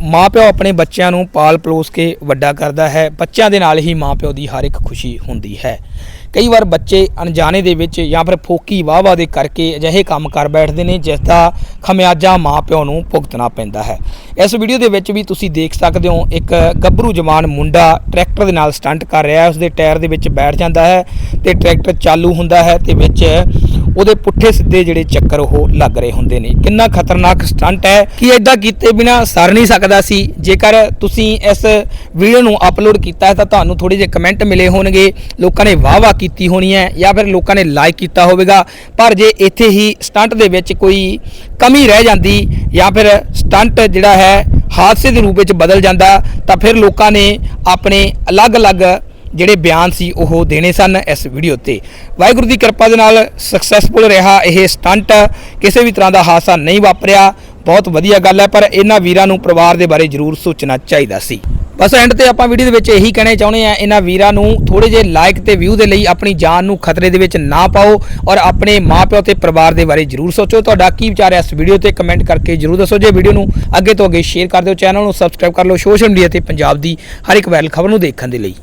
ਮਾਪਿਓ ਆਪਣੇ ਬੱਚਿਆਂ ਨੂੰ ਪਾਲ ਪਲੋਸ ਕੇ ਵੱਡਾ ਕਰਦਾ ਹੈ, ਬੱਚਿਆਂ ਦੇ ਨਾਲ ਹੀ ਮਾਪਿਓ ਦੀ ਹਰ ਇੱਕ ਖੁਸ਼ੀ ਹੁੰਦੀ ਹੈ। ਕਈ ਵਾਰ ਬੱਚੇ ਅਣਜਾਣੇ ਦੇ ਵਿੱਚ ਜਾਂ ਫਿਰ ਫੋਕੀ ਵਾਹ-ਵਾਹ ਦੇ ਕਰਕੇ ਅਜਿਹੇ ਕੰਮ ਕਰ ਬੈਠਦੇ ਨੇ ਜਿਸ ਦਾ ਖਮਿਆਜਾ ਮਾਪਿਓ ਨੂੰ ਭੁਗਤਣਾ ਪੈਂਦਾ ਹੈ। ਇਸ ਵੀਡੀਓ ਦੇ ਵਿੱਚ ਵੀ ਤੁਸੀਂ ਦੇਖ ਸਕਦੇ ਹੋ, ਇੱਕ ਗੱਭਰੂ ਜਵਾਨ ਮੁੰਡਾ ਟਰੈਕਟਰ ਦੇ ਨਾਲ ਸਟੰਟ ਕਰ ਰਿਹਾ ਹੈ, ਉਸਦੇ ਟਾਇਰ ਦੇ ਵਿੱਚ ਬੈਠ ਜਾਂਦਾ ਹੈ ਤੇ ਟਰੈਕਟਰ ਚਾਲੂ ਹੁੰਦਾ ਹੈ ਤੇ ਵਿੱਚ ਉਹਦੇ ਪੁੱਠੇ ਸਿੱਧੇ ਜਿਹੜੇ ਚੱਕਰ ਉਹ ਲੱਗ ਰਹੇ ਹੁੰਦੇ ਨੇ। ਕਿੰਨਾ ਖਤਰਨਾਕ ਸਟੰਟ ਹੈ ਕਿ ਐਦਾਂ ਕੀਤੇ ਬਿਨਾ ਸਰ ਨਹੀਂ ਸਕਦਾ ਸੀ। ਜੇਕਰ ਤੁਸੀਂ ਇਸ ਵੀਡੀਓ ਨੂੰ ਅਪਲੋਡ ਕੀਤਾ ਹੈ ਤਾਂ ਤੁਹਾਨੂੰ ਥੋੜੇ ਜਿਹੇ ਕਮੈਂਟ ਮਿਲੇ ਹੋਣਗੇ। ਲੋਕਾਂ ਨੇ ਵਾਹ-ਵਾਹ ਕੀਤੀ ਹੋਣੀ ਹੈ ਜਾਂ ਫਿਰ ਲੋਕਾਂ ਨੇ ਲਾਈਕ ਕੀਤਾ ਹੋਵੇਗਾ। ਪਰ ਜੇ ਇੱਥੇ ਹੀ ਸਟੰਟ ਦੇ ਵਿੱਚ ਕੋਈ ਕਮੀ ਰਹਿ ਜਾਂਦੀ ਜਾਂ ਫਿਰ ਸਟੰਟ ਜਿਹੜਾ ਹੈ ਹਾਦਸੇ ਦੇ ਰੂਪ ਵਿੱਚ ਬਦਲ ਜਾਂਦਾ ਤਾਂ ਫਿਰ ਲੋਕਾਂ ਨੇ ਆਪਣੇ ਅਲੱਗ-ਅਲੱਗ ਜਿਹੜੇ ਬਿਆਨ ਸੀ ਉਹ ਦੇਣੇ ਸਨ ਇਸ ਵੀਡੀਓ ਤੇ। ਵਾਹਿਗੁਰੂ ਦੀ ਕਿਰਪਾ ਦੇ ਨਾਲ ਸਕਸੈਸਫੁਲ ਰਿਹਾ ਇਹ ਸਟੰਟ। ਕਿਸੇ ਵੀ ਤਰ੍ਹਾਂ ਦਾ ਹਾਦਸਾ ਨਹੀਂ ਵਾਪਰਿਆ। ਬਹੁਤ ਵਧੀਆ ਗੱਲ ਹੈ, ਪਰ ਇਹਨਾਂ ਵੀਰਾਂ ਨੂੰ ਪਰਿਵਾਰ ਦੇ ਬਾਰੇ ਜ਼ਰੂਰ ਸੋਚਣਾ ਚਾਹੀਦਾ ਸੀ। ਬਸ ਐਂਡ ਤੇ ਆਪਾਂ ਵੀਡੀਓ ਦੇ ਵਿੱਚ ਇਹੀ ਕਹਿਣਾ ਚਾਹੁੰਦੇ ਆ ਇਹਨਾਂ ਵੀਰਾਂ ਨੂੰ ਥੋੜੇ ਜਿਹੇ ਲਾਈਕ ਤੇ ਵਿਊ ਦੇ ਲਈ ਆਪਣੀ ਜਾਨ ਨੂੰ ਖਤਰੇ ਦੇ ਵਿੱਚ ਨਾ ਪਾਓ ਔਰ ਆਪਣੇ ਮਾਪਿਓ ਤੇ ਪਰਿਵਾਰ ਦੇ ਬਾਰੇ ਜ਼ਰੂਰ ਸੋਚੋ। ਤੁਹਾਡਾ ਕੀ ਵਿਚਾਰ ਹੈ ਇਸ ਵੀਡੀਓ ਤੇ ਕਮੈਂਟ ਕਰਕੇ ਜ਼ਰੂਰ ਦੱਸੋ। ਜੇ ਵੀਡੀਓ ਨੂੰ ਅੱਗੇ ਤੋਂ ਅੱਗੇ ਸ਼ੇਅਰ ਕਰ ਦਿਓ ਚੈਨਲ ਨੂੰ ਸਬਸਕ੍ਰਾਈਬ ਕਰ ਲਓ। ਸੋਸ਼ਲ ਮੀਡੀਆ ਤੇ ਪੰਜਾਬ ਦੀ ਹਰ ਇੱਕ ਵਾਇਰਲ ਖਬਰ ਨੂੰ ਦੇਖਣ ਦੇ ਲਈ।